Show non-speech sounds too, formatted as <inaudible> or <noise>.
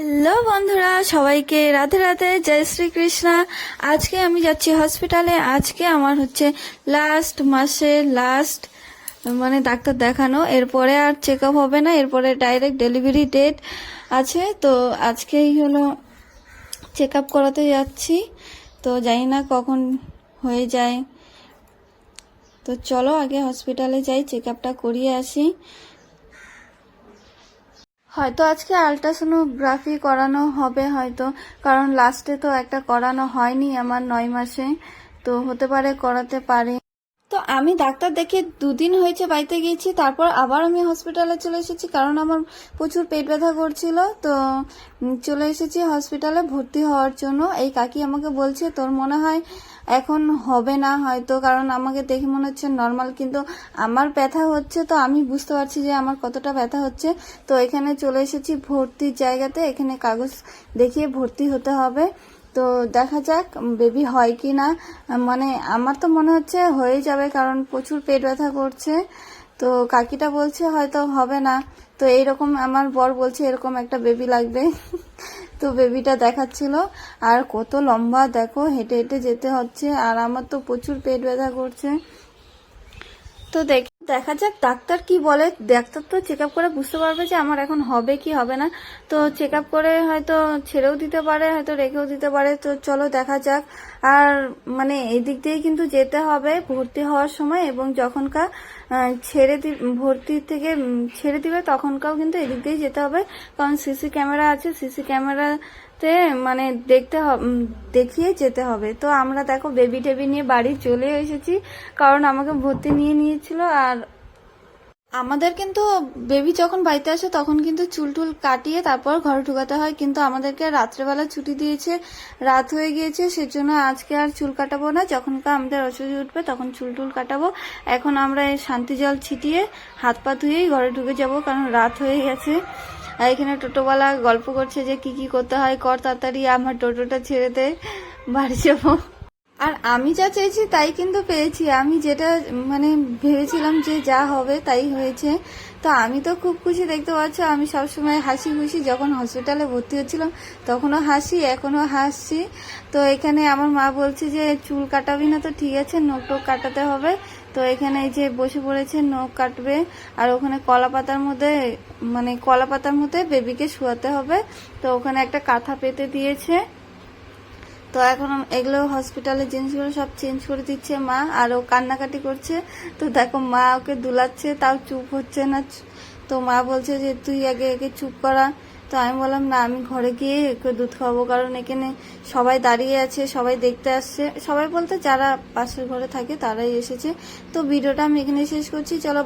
Hello বন্ধুরা, সবাইকে রাধে রাধে, জয় শ্রীকৃষ্ণা। আজকে আমি যাচ্ছি হসপিটালে আজকে আমার হচ্ছে লাস্ট মাসে লাস্ট মানে ডাক্তার দেখানো। এরপরে আর চেক আপ হবে না, এরপরে ডাইরেক্ট ডেলিভারি ডেট আছে। তো আজকেই হলো চেক আপ করাতে যাচ্ছি। তো জানি না কখন হয়ে যায়। তো চলো আগে হসপিটালে যাই চেক আপটা করিয়ে আসি। হয়তো আজকে আলট্রাসোনোগ্রাফি করানো হবে হয়তো, কারণ লাস্টে তো একটা করানো হয়নি আমার নয় মাসে, তো হতে পারে করাতে পারে। তো আমি ডাক্তার দেখে দুদিন হয়েছে বাড়িতে গিয়েছি, তারপর আবার আমি হসপিটালে চলে এসেছি কারণ আমার প্রচুর পেট ব্যথা করছিল। তো চলে এসেছি হসপিটালে ভর্তি হওয়ার জন্য। এই কাকি আমাকে বলছে, তোর মনে হয় এখন হবে না হয়তো, কারণ আমাকে দেখে মনে হচ্ছে নর্মাল কিন্তু আমার ব্যথা হচ্ছে তো আমি বুঝতে পারছি যে আমার কতটা ব্যথা হচ্ছে। তো এখানে চলে এসেছি ভর্তির জায়গাতে, এখানে কাগজ দেখিয়ে ভর্তি হতে হবে। তো দেখা যাক বেবি হয় কি না মানে আমার তো মনে হচ্ছে হয়ে যাবে, কারণ প্রচুর পেট ব্যথা করছে। তো কাকিটা বলছে হয়তো হবে না। তো এইরকম আমার বর বলছে এরকম একটা বেবি লাগবে। <laughs> তো বেবিটা দেখাচ্ছিল। আর কত লম্বা, দেখো, হেঁটে হেঁটে যেতে হচ্ছে। আর আমার তো প্রচুর পেট ব্যথা করছে। তো দেখ দেখা যাক, ডাক্তার কি বলে। ডাক্তার তো চেক করে বুঝতে পারবে যে আমার এখন হবে কি হবে না। তো চেক করে হয়তো ছেড়েও দিতে পারে, হয়তো রেখেও দিতে পারে। তো চলো দেখা যাক। আর মানে এদিক দিয়ে কিন্তু যেতে হবে ভর্তি হওয়ার সময় এবং যখনকার ছেড়ে দি, ভর্তি থেকে ছেড়ে দিবে তখনকাও কিন্তু এদিক দিয়েই যেতে হবে। কারণ সিসি ক্যামেরা আছে, সিসি ক্যামেরাতে মানে দেখতে দেখিয়ে যেতে হবে। তো আমরা দেখো বেবি টেবি নিয়ে বাড়ি চলে এসেছি, কারণ আমাকে ভর্তি নিয়ে নিয়েছিল আর আমাদের কিন্তু বেবি যখন বাড়িতে আসে তখন কিন্তু চুল টুল কাটিয়ে তারপর ঘরে ঢুকাতে হয়, কিন্তু আমাদেরকে রাত্রেবেলা ছুটি দিয়েছে, রাত হয়ে গিয়েছে, সেজন্য আজকে আর চুল কাটাবো না। যখনকার আমাদের অসুবিধা উঠবে তখন চুল টুল কাটাবো। এখন আমরা এই শান্তি জল ছিটিয়ে হাত পা ধুয়েই ঘরে ঢুকে যাব, কারণ রাত হয়ে গেছে। আর এখানে টোটোওয়ালা গল্প করছে যে কি কি করতে হয়, কর তাড়াতাড়ি, আমার টোটোটা ছেড়ে দে, বাড়ি যাব। আর আমি যা চেয়েছি তাই কিন্তু পেয়েছি। আমি যেটা মানে ভেবেছিলাম যে যা হবে তাই হয়েছে। তো আমি তো খুব খুশি, দেখতে পাচ্ছ, আমি সবসময় হাসি খুশি। যখন হসপিটালে ভর্তি হচ্ছিলাম, তখনও হাসি, এখনও হাসছি তো এখানে আমার মা বলছে যে, চুল কাটাবি না তো ঠিক আছে নখ টোক কাটাতে হবে। তো এখানে এই যে বসে পড়েছে, নখ কাটবে। আর ওখানে কলা পাতার মধ্যে মানে কলা পাতার মধ্যে বেবিকে শুয়াতে হবে। তো ওখানে একটা কাঁথা পেতে দিয়েছে। তো এখন এগুলো হসপিটালের জিনিসগুলো সব চেঞ্জ করে দিচ্ছে মা। আর ও কান্নাকাটি করছে। তো দেখো মা ওকে দুলাচ্ছে, তাও চুপ হচ্ছে না। তো মা বলছে যে, তুই আগে একে চুপ করা। তো আমি বললাম, না, আমি ঘরে গিয়ে একে দুধ খাওয়াবো কারণ এখানে সবাই দাঁড়িয়ে আছে, সবাই দেখতে আসছে। সবাই বলতে যারা পাশের ঘরে থাকে, তারাই এসেছে। তো ভিডিওটা আমি এখানে শেষ করছি। চলো